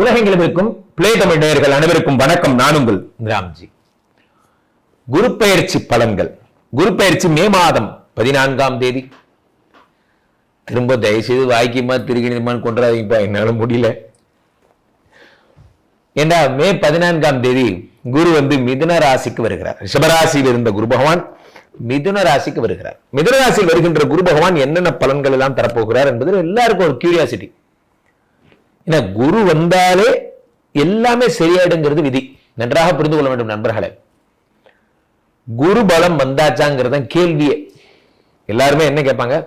உலகெங்கிலும் இருக்கும். பிளே தமிழ் நேயர்கள் அனைவருக்கும் வணக்கம். நான் உங்கள் ராம்ஜி. குரு பெயர்ச்சி பலன்கள். குரு பெயர்ச்சி மே மாதம் பதினான்காம் தேதி. திரும்ப தயவுசெய்து வாய்க்குமா திருகிணிமான்னு கொண்டாதீங்கப்பா என்னால முடியல. ஏண்டா மே பதினான்காம் தேதி குரு வந்து மிதுன ராசிக்கு வருகிறார். ரிஷபராசியில் இருந்த குரு பகவான் மிதுன ராசிக்கு வருகிறார். மிதுன ராசியில் வருகின்ற குரு பகவான் என்னென்ன பலன்கள் எல்லாம் தரப்போகிறார் என்பது எல்லாருக்கும் ஒரு கியூரியாசிட்டி ஏன்னா குரு வந்தாலே எல்லாமே சரியாயிடுங்கிறது விதி. நன்றாக புரிந்து கொள்ள வேண்டும் நண்பர்களே. குரு பலம் வந்தாச்சாங்கிறது தான் கேள்வியே. எல்லாருமே என்ன கேட்பாங்க?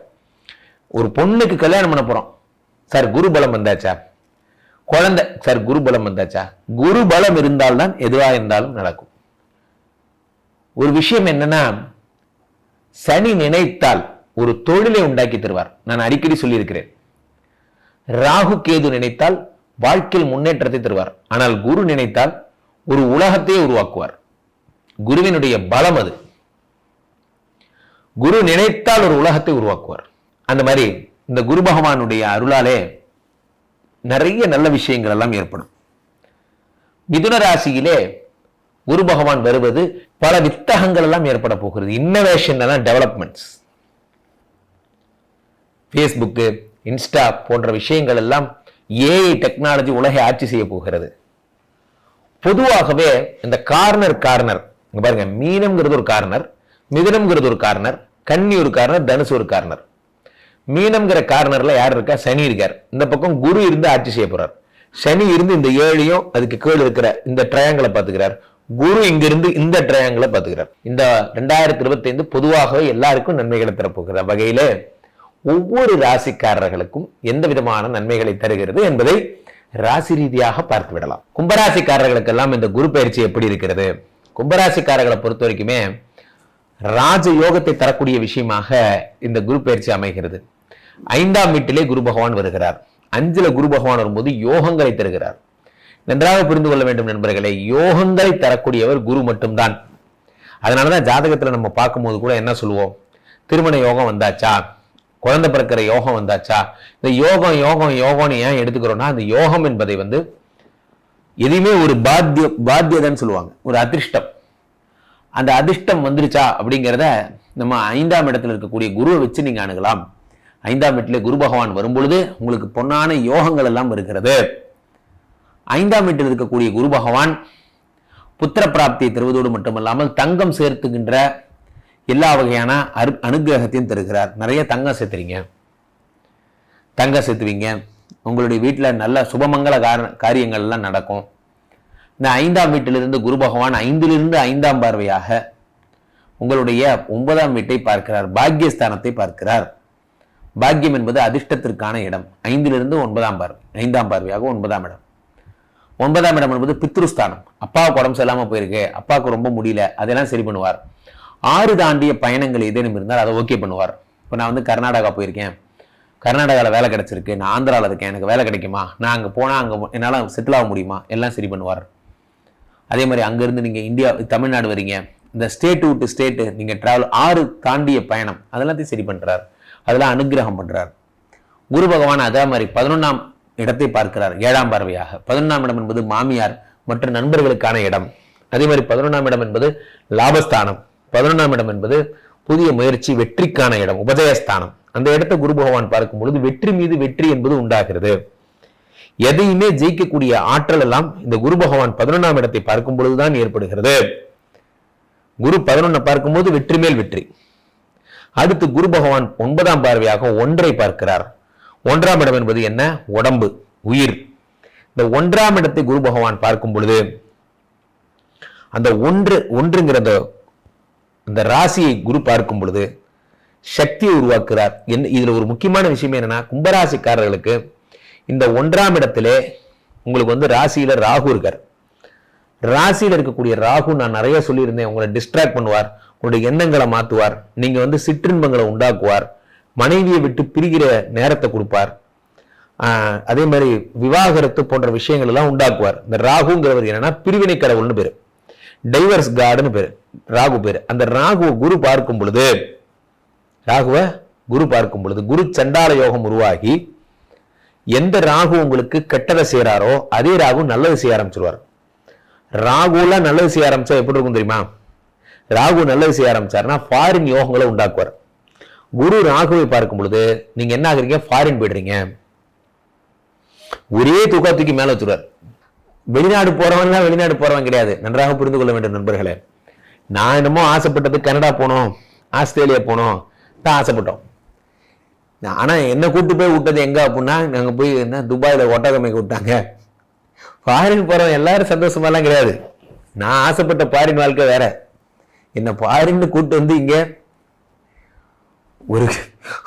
ஒரு பொண்ணுக்கு கல்யாணம் பண்ண போறோம். சார் குரு பலம் வந்தாச்சா? குழந்தை சார் குரு பலம் வந்தாச்சா? குரு பலம் இருந்தால்தான் எதுவா இருந்தாலும் நடக்கும். ஒரு விஷயம் என்னன்னா சனி நினைத்தால் ஒரு தொழிலை உண்டாக்கி தருவார். நான் அடிக்கடி சொல்லியிருக்கிறேன். ராகு கேது நினைத்தால் வாழ்க்கையில் முன்னேற்றத்தை தருவார். ஆனால் குரு நினைத்தால் ஒரு உலகத்தையே உருவாக்குவார். குருவினுடைய பலம் அது. குரு நினைத்தால் ஒரு உலகத்தை உருவாக்குவார். அந்த மாதிரி இந்த குரு பகவானுடைய அருளாலே நிறைய நல்ல விஷயங்கள் எல்லாம் ஏற்படும். மிதுன ராசியிலே குரு பகவான் வருவது பல வித்தகங்கள் எல்லாம் ஏற்பட போகிறது. இன்னோவேஷன் எல்லாம் டெவலப்மெண்ட்ஸ் ஃபேஸ்புக்கு இன்ஸ்டா போன்ற விஷயங்கள் எல்லாம் ஏஐ டெக்னாலஜி உலகை ஆட்சி செய்ய போகிறது. பொதுவாகவே இந்த கார்னர் கார்னர் பாருங்க மீனம்ங்கிறது ஒரு கார்னர் மிதனம்ங்கிறது ஒரு கார்னர் கன்னி ஒரு கார்னர் தனுசு ஒரு கார்னர் மீனம்ங்கிற கார்னர்ல யார் இருக்கா? சனி இருக்கார். இந்த பக்கம் குரு இருந்து ஆட்சி செய்ய போறார். சனி இருந்து இந்த ஏழையும் அதுக்கு கீழ் இருக்கிற இந்த ட்ரையாங்கிளை பார்த்துக்கிறார். குரு இங்கிருந்து இந்த ட்ரையாங்கிளை பார்த்துக்கிறார். இந்த ரெண்டாயிரத்தி இருபத்தி ஐந்து பொதுவாகவே எல்லாருக்கும் நன்மைகளை தரப்போகிற வகையில ஒவ்வொரு ராசிக்காரர்களுக்கும் எந்த விதமான நன்மைகளை தருகிறது என்பதை ராசி ரீதியாக பார்த்து விடலாம். கும்பராசிக்காரர்களுக்கெல்லாம் இந்த குரு பயிற்சி எப்படி இருக்கிறது? கும்பராசிக்காரர்களை பொறுத்த வரைக்குமே ராஜ யோகத்தை தரக்கூடிய விஷயமாக இந்த குரு பயிற்சி அமைகிறது. ஐந்தாம் வீட்டிலே குரு பகவான் வருகிறார். அஞ்சுல குரு பகவான் வரும்போது யோகங்களை தருகிறார். நன்றாக புரிந்து கொள்ள வேண்டும் நண்பர்களே யோகங்களை தரக்கூடியவர் குரு மட்டும்தான். அதனாலதான் ஜாதகத்துல நம்ம பார்க்கும்போது கூட என்ன சொல்லுவோம்? திருமண யோகம் வந்தாச்சா? குழந்தை பிறக்கிற யோகம் வந்தாச்சா? இந்த யோகம் யோகம் யோகம்னு ஏன் எடுத்துக்கிறோம்னா அந்த யோகம் என்பதை வந்து எதையுமே ஒரு பாத்திய பாத்தியதான்னு சொல்லுவாங்க. ஒரு அதிர்ஷ்டம். அந்த அதிர்ஷ்டம் வந்துருச்சா அப்படிங்கிறத நம்ம ஐந்தாம் இடத்துல இருக்கக்கூடிய குருவை வச்சு நீங்க அணுகலாம். ஐந்தாம் வீட்டிலே குரு பகவான் வரும்பொழுது உங்களுக்கு பொன்னான யோகங்கள் எல்லாம் இருக்கிறது. ஐந்தாம் வீட்டில் இருக்கக்கூடிய குரு பகவான் புத்திர பிராப்தியை தருவதோடு மட்டுமல்லாமல் தங்கம் சேர்த்துகின்ற எல்லா வகையான அரு அனுகிரகத்தையும் தருகிறார். நிறைய தங்கம் சேர்த்துறீங்க தங்கம் சேர்த்துவீங்க உங்களுடைய வீட்டில் நல்ல சுபமங்கல கார காரியங்கள் எல்லாம் நடக்கும். இந்த ஐந்தாம் வீட்டிலிருந்து குரு பகவான் ஐந்திலிருந்து ஐந்தாம் பார்வையாக உங்களுடைய ஒன்பதாம் வீட்டை பார்க்கிறார். பாக்கியஸ்தானத்தை பார்க்கிறார். பாக்கியம் என்பது அதிர்ஷ்டத்திற்கான இடம். ஐந்திலிருந்து ஒன்பதாம் பார்வை ஐந்தாம் பார்வையாக ஒன்பதாம் இடம். ஒன்பதாம் இடம் என்பது பித்ருஸ்தானம். அப்பாவுக்கு உடம்பு சரியில்லாம போயிருக்கு. அப்பாவுக்கு ரொம்ப முடியல. அதெல்லாம் சரி பண்ணுவார். ஆறு தாண்டிய பயணங்கள் ஏதேனும் இருந்தால் அதை ஓகே பண்ணுவார். இப்போ நான் வந்து கர்நாடகா போயிருக்கேன். கர்நாடகாவில் வேலை கிடைச்சிருக்கு. நான் ஆந்திராவில் இருக்கேன். எனக்கு வேலை கிடைக்குமா? நான் அங்கே போனால் அங்கே என்னால் செட்டில் ஆக முடியுமா? எல்லாம் சரி பண்ணுவார். அதே மாதிரி அங்கேருந்து நீங்கள் இந்தியா தமிழ்நாடு வரீங்க. இந்த ஸ்டேட் விட்டு ஸ்டேட்டு நீங்கள் ட்ராவல் ஆறு தாண்டிய பயணம் அதெல்லாத்தையும் சரி பண்ணுறார் அதெல்லாம் அனுகிரகம் பண்ணுறார் குரு பகவான் அதே மாதிரி பதினொன்றாம் இடத்தை பார்க்கிறார் ஏழாம் பார்வையாக. பதினொன்றாம் இடம் என்பது மாமியார் மற்ற நண்பர்களுக்கான இடம். அதே மாதிரி பதினொன்றாம் இடம் என்பது லாபஸ்தானம். பதினொன்றாம் இடம் என்பது புதிய முயற்சி வெற்றிக்கான இடம் உபதயஸ்தானம். அந்த இடத்தை குரு பகவான் பார்க்கும் பொழுது வெற்றி மீது வெற்றி என்பது உண்டாகிறது. எதையுமே ஜெயிக்கக்கூடிய ஆற்றல் எல்லாம் இந்த குரு பகவான் பதினொன்றாம் இடத்தை பார்க்கும் பொழுதுதான் ஏற்படுகிறது. குரு பதினொன்னை பார்க்கும்போது வெற்றி மேல் வெற்றி. அடுத்து குரு பகவான் ஒன்பதாம் பார்வையாக ஒன்றை பார்க்கிறார். ஒன்றாம் இடம் என்பது என்ன? உடம்பு உயிர். இந்த ஒன்றாம் இடத்தை குரு பகவான் பார்க்கும் பொழுது அந்த ஒன்று ஒன்றுங்கிற அந்த அந்த ராசியை குரு பார்க்கும் பொழுது சக்தியை உருவாக்குறார். என்ன இதில் ஒரு முக்கியமான விஷயம் என்னன்னா கும்பராசிக்காரர்களுக்கு இந்த ஒன்றாம் இடத்திலே உங்களுக்கு வந்து ராசியில் ராகு இருக்கார். ராசியில் இருக்கக்கூடிய ராகு நான் நிறைய சொல்லியிருந்தேன் உங்களை டிஸ்ட்ராக்ட் பண்ணுவார் உங்களுடைய எண்ணங்களை மாற்றுவார் நீங்கள் வந்து சிற்றின்பங்களை உண்டாக்குவார் மனைவியை விட்டு பிரிகிற நேரத்தை கொடுப்பார். அதே மாதிரி விவாகரத்து போன்ற விஷயங்கள் எல்லாம் உண்டாக்குவார். இந்த ராகுங்கிறவர் என்னன்னா பிரிவினை கடவுள்னு பேர். டைவர்ஸ் கார்டுன்னு பேர். ராகு பேரு. அந்த ராகுவை குரு பார்க்கும் பொழுது ராகுவ குரு பார்க்கும் பொழுது குரு சண்டால யோகம் உருவாகி எந்த ராகு உங்களுக்கு கெட்டதை செய்யறாரோ அதே ராகு நல்லது செய்ய ஆரம்பிச்சிருவார். ராகுல நல்லது செய்ய ஆரம்பிச்சா எப்படி இருக்கும் தெரியுமா? ராகு நல்லது செய்ய ஆரம்பிச்சாருன்னா ஃபாரின் யோகங்களை உண்டாக்குவார். குரு ராகுவை பார்க்கும் பொழுது நீங்க என்ன ஆகுறீங்க? ஃபாரின் போயிடுறீங்க. ஒரே தூக்கத்துக்கு மேல வச்சுருவார். வெளிநாடு போறவன்லாம் வெளிநாடு போறவன் கிடையாது. நன்றாக புரிந்து கொள்ள வேண்டும் நண்பர்களே. நான் என்னமோ ஆசைப்பட்டது கனடா போனோம் ஆஸ்திரேலியா போனோம் தான் ஆசைப்பட்டோம். ஆனால் என்னை என்ன போய் விட்டது எங்கே அப்படின்னா நாங்கள் போய் என்ன துபாயில் ஒட்டகமைக்கு விட்டாங்க ஃபாரின் போகிறவங்க எல்லாரும் சந்தோஷமாலாம் கிடையாது. நான் ஆசைப்பட்ட ஃபாரின் வாழ்க்கை வேற. என்னை ஃபாரின்னு கூப்பிட்டு வந்து இங்கே ஒரு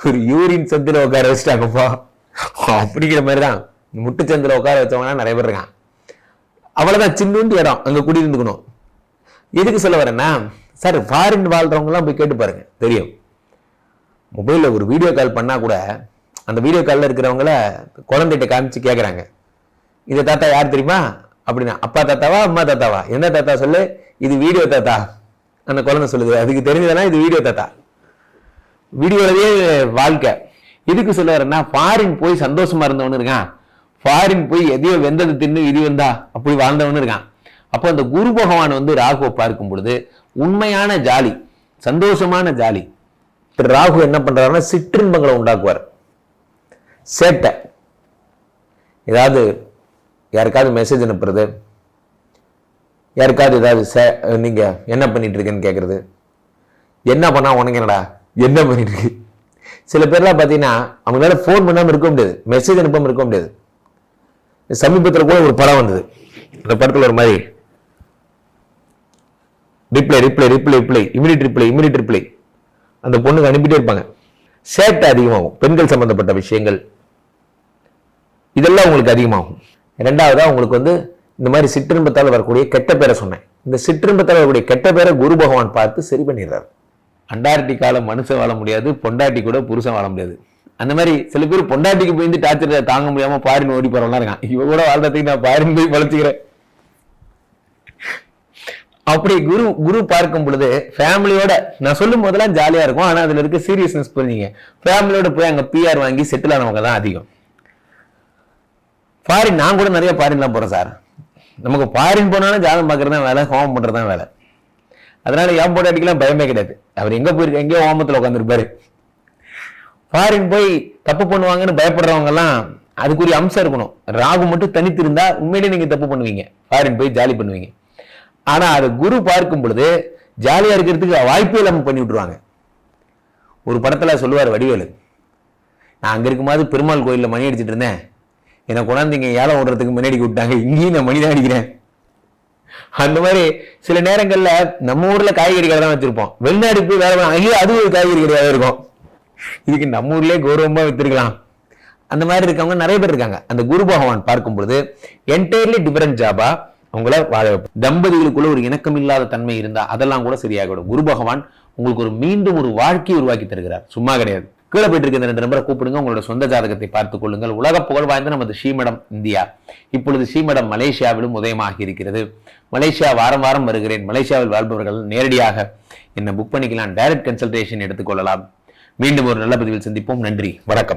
ஒரு யூரின் சந்தில் உட்கார வச்சுட்டாங்கப்பா. அப்படிங்கிற மாதிரி தான் முட்டுச்சந்தில் உட்கார வச்சவங்கன்னா நிறைய பேர் இருக்கான் அவ்வளோதான் சின்னூண்டு இடம். அங்கே குடியிருந்துக்கணும். எதுக்கு சொல்ல வரேன்னா சார் ஃபாரின் வாழ்றவங்கலாம் போய் கேட்டு பாருங்க தெரியும். மொபைலில் ஒரு வீடியோ கால் பண்ணால் கூட அந்த வீடியோ காலில் இருக்கிறவங்கள குழந்தைகிட்ட காமிச்சு கேட்குறாங்க இந்த தாத்தா யார் தெரியுமா? அப்படின்னா அப்பா தாத்தாவா அம்மா தாத்தாவா? என்ன தாத்தா சொல்லு? இது வீடியோ தாத்தா. அந்த குழந்தை சொல்லுது அதுக்கு தெரிஞ்சதுன்னா இது வீடியோ தாத்தா. வீடியோலவே வாழ்க்கை. எதுக்கு சொல்ல வரேன்னா ஃபாரின் போய் சந்தோஷமா இருந்தவனு இருக்கான். ஃபாரின் போய் எதையோ வெந்தது தின்னு இது வந்தா அப்படி வாழ்ந்தவனு இருக்கான். அப்போ அந்த குரு பகவான் வந்து ராகுவை பார்க்கும் பொழுது உண்மையான ஜாலி சந்தோஷமான ஜாலி. திரு ராகு என்ன பண்றாருன்னா சிற்றின்பங்களை உண்டாக்குவார். சேட்டை. ஏதாவது யாருக்காவது மெசேஜ் அனுப்புறது யாருக்காவது ஏதாவது சே- நீங்க என்ன பண்ணிட்டு இருக்கேன்னு கேட்கறது என்ன பண்ணா உனக்கு என்னடா? என்ன பண்ணிட்டு இருக்கு? சில பேர்லாம் பார்த்தீங்கன்னா அவங்களால ஃபோன் பண்ணாமல் இருக்க முடியாது மெசேஜ் அனுப்பாமல் இருக்க முடியாது. சமீபத்தில் கூட ஒரு படம் வந்தது. அந்த படத்தில் ஒரு மாதிரி reply reply reply reply immediate reply immediate reply அந்த பொண்ணுக்கு அனுப்பிட்டே இருப்பாங்க. சேட்டை அதிகமாகும். பெண்கள் சம்பந்தப்பட்ட விஷயங்கள். இதெல்லாம் உங்களுக்கு அதிகமாகும். ரெண்டாவதா உங்களுக்கு வந்து இந்த மாதிரி சிற்றின்பத்தால் வரக்கூடிய கெட்ட பேரை சொன்னேன். இந்த சிற்றின்பத்தால் வரக்கூடிய கெட்ட பேரை குரு பகவான் பார்த்து சரி பண்ணிடுறாரு. அண்டார்டிகால மனுஷன் வாழ முடியாது பொண்டாட்டி கூட புருஷன் வாழ முடியாது. அந்த மாதிரி சில பேர் பொண்டாட்டிக்கு போய் டார்ச்சர் தாங்க முடியாமல் பாரின் ஓடி போகிறவங்களாம் இருக்கான் இவ கூட வாழ்றதுக்கு நான் பாரின் போய் வளர்த்துக்கிறேன் அப்படி குரு குரு பார்க்கும் பொழுது ஃபேமிலியோட நான் சொல்லும் போதெல்லாம் ஜாலியா இருக்கும். ஆனா அதுல இருக்க சீரியஸ்னஸ் புரிஞ்சுங்க. ஃபேமிலியோட போய் அங்க பிஆர் வாங்கி செட்டில் ஆனவங்க தான் அதிகம். ஃபாரின் நான் கூட நிறைய ஃபாரின்லாம் போறேன் சார். நமக்கு ஃபாரின் போனாலும் ஜாதகம் பார்க்கறது தான் வேலை ஹோமம் பண்றது தான் வேலை. அதனால என் போட்டாட்டிக்கெல்லாம் பயமே கிடையாது. அவர் எங்க போயிருக்க எங்கேயோ ஹோமத்தில் உட்காந்துருப்பாரு ஃபாரின் போய் தப்பு பண்ணுவாங்கன்னு பயப்படுறவங்க எல்லாம் அதுக்குரிய அம்சம் இருக்கணும். ராகு மட்டும் தனித்திருந்தால் உண்மையிலேயே நீங்க தப்பு பண்ணுவீங்க. ஃபாரின் போய் ஜாலி பண்ணுவீங்க. ஆனால் அது குரு பார்க்கும் பொழுது ஜாலியாக இருக்கிறதுக்கு வாய்ப்பே இல்லாமல் பண்ணி விட்ருவாங்க ஒரு படத்தில் சொல்லுவார் வடிவேலு நான் அங்கே இருக்கும்போது பெருமாள் கோயிலில் மணி அடிச்சிட்டு இருந்தேன். என்னை கொண்டாந்து இங்கே ஏழை ஓடுறதுக்கு மணி அடிக்க விட்டாங்க. இங்கேயும் நான் மணி தான் அடிக்கிறேன். அந்த மாதிரி சில நேரங்களில் நம்ம ஊரில் காய்கறி கடை தான் வச்சுருப்போம். வெளிநாடு போய் வேலை ஐயோ அது ஒரு காய்கறி கடையாக இருக்கும். இதுக்கு நம்ம ஊர்லேயே கௌரவமாக விற்றுருக்கலாம் அந்த மாதிரி இருக்கவங்க நிறைய பேர் இருக்காங்க. அந்த குரு பகவான் பார்க்கும் பொழுது என்டையர்லி டிஃபரெண்ட் ஜாபாக உங்களை வாழ வைப்போம் தம்பதிகளுக்குள்ள ஒரு இணக்கம் இல்லாத தன்மை இருந்தா அதெல்லாம் கூட சரியாகிவிடும். குரு பகவான் உங்களுக்கு ஒரு மீண்டும் ஒரு வாழ்க்கையை உருவாக்கி தருகிறார். சும்மா கிடையாது. கீழே போயிட்டு இருக்க இந்த ரெண்டு நம்பரை கூப்பிடுங்க. உங்களோட சொந்த ஜாதகத்தை பார்த்துக் கொள்ளுங்கள். உலக புகழ் வாய்ந்த நமது ஸ்ரீமடம் இந்தியா. இப்பொழுது ஸ்ரீமடம் மலேசியாவிலும் உதயமாகி இருக்கிறது. மலேசியா வாரம் வாரம் வருகிறேன். மலேசியாவில் வாழ்பவர்கள் நேரடியாக என்ன புக் பண்ணிக்கலாம். டைரக்ட் கன்சல்டேஷன் எடுத்துக்கொள்ளலாம் மீண்டும் ஒரு நல்ல பதிவில் சந்திப்போம். நன்றி. வணக்கம்.